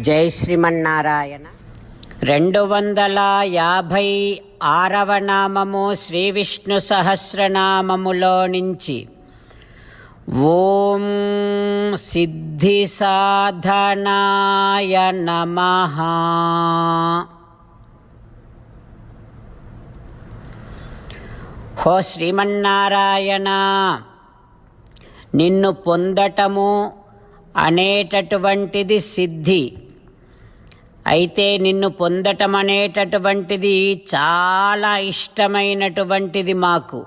జై శ్రీమన్నారాయణ. రెండు వందల యాభై ఆరవ నామము శ్రీ విష్ణు సహస్రనామములో నుంచి. ఓం సిద్ధి సాధనాయ నమ. హో శ్రీమన్నారాయణ నిన్ను పొందటము అనేటటువంటిది సిద్ధి. అయితే నిన్ను పొందటం అనేటటువంటిది చాలా ఇష్టమైనటువంటిది మాకు.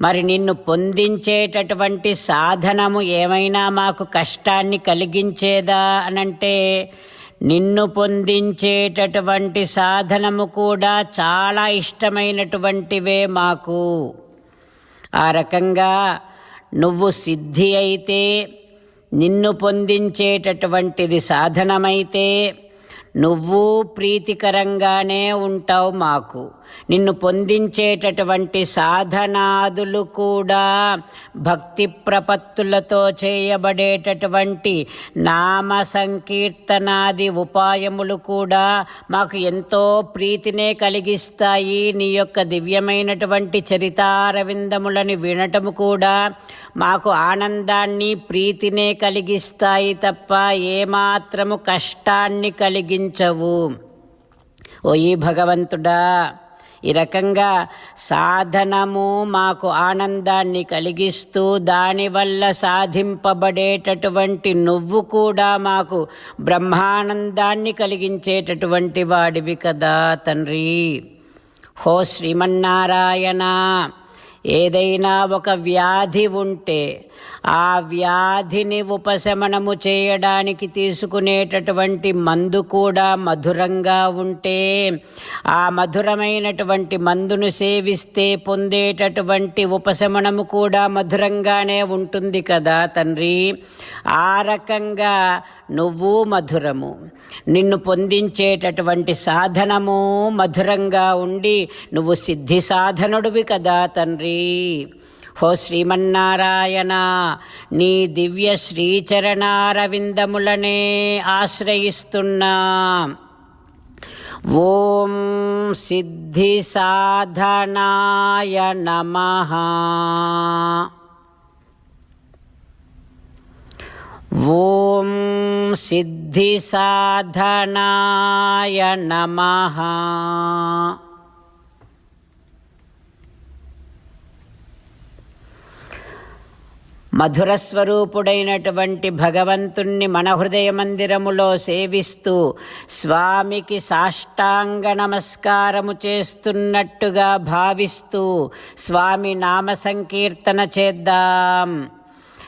మరి నిన్ను పొందించేటటువంటి సాధనము ఏమైనా మాకు కష్టాన్ని కలిగించేదా అనంటే నిన్ను పొందించేటటువంటి సాధనము కూడా చాలా ఇష్టమైనటువంటివే మాకు. ఆ రకంగా నువ్వు సిద్ధి అయితే నిన్ను పొందించేటటువంటిది సాధనమైతే నువ్వు ప్రీతికరంగానే ఉంటావు మాకు. నిన్ను పొందించేటటువంటి సాధనాదులు కూడా భక్తి ప్రపత్తులతో చేయబడేటటువంటి నామ సంకీర్తనాది ఉపాయములు కూడా మాకు ఎంతో ప్రీతినే కలిగిస్తాయి. నీ యొక్క దివ్యమైనటువంటి చరితారవిందములని వినటము కూడా మాకు ఆనందాన్ని ప్రీతినే కలిగిస్తాయి తప్ప ఏమాత్రము కష్టాన్ని కలిగించవు ఓ ఓయి భగవంతుడా ఈ రకంగా సాధనము మాకు ఆనందాన్ని కలిగిస్తూ దానివల్ల సాధింపబడేటటువంటి నువ్వు కూడా మాకు బ్రహ్మానందాన్ని కలిగించేటటువంటి వాడివి కదా తండ్రి. హో శ్రీమన్నారాయణ! ఏదైనా ఒక వ్యాధి ఉంటే ఆ వ్యాధిని ఉపశమనము చేయడానికి తీసుకునేటటువంటి మందు కూడా మధురంగా ఉంటే ఆ మధురమైనటువంటి మందును సేవిస్తే పొందేటటువంటి ఉపశమనము కూడా మధురంగానే ఉంటుంది కదా తండ్రి. ఆ రకంగా నువ్వు మధురము. నిన్ను పొందించేటటువంటి సాధనము మధురంగా ఉండి నువ్వు సిద్ధి సాధనుడివి కదా తండ్రి. హో శ్రీమన్నారాయణ నీ దివ్య శ్రీచరణారవిందములనే ఆశ్రయిస్తున్నా. ఓం సిద్ధి సాధనాయ నమ. ఓం సిద్ధి సాధనాయ నమః. మధుర స్వరూపుడైనటువంటి భగవంతుణ్ణి మన హృదయ మందిరములో సేవిస్తూ స్వామికి సాష్టాంగ నమస్కారము చేస్తున్నట్టుగా భావిస్తూ స్వామి నామ సంకీర్తన చేద్దాం.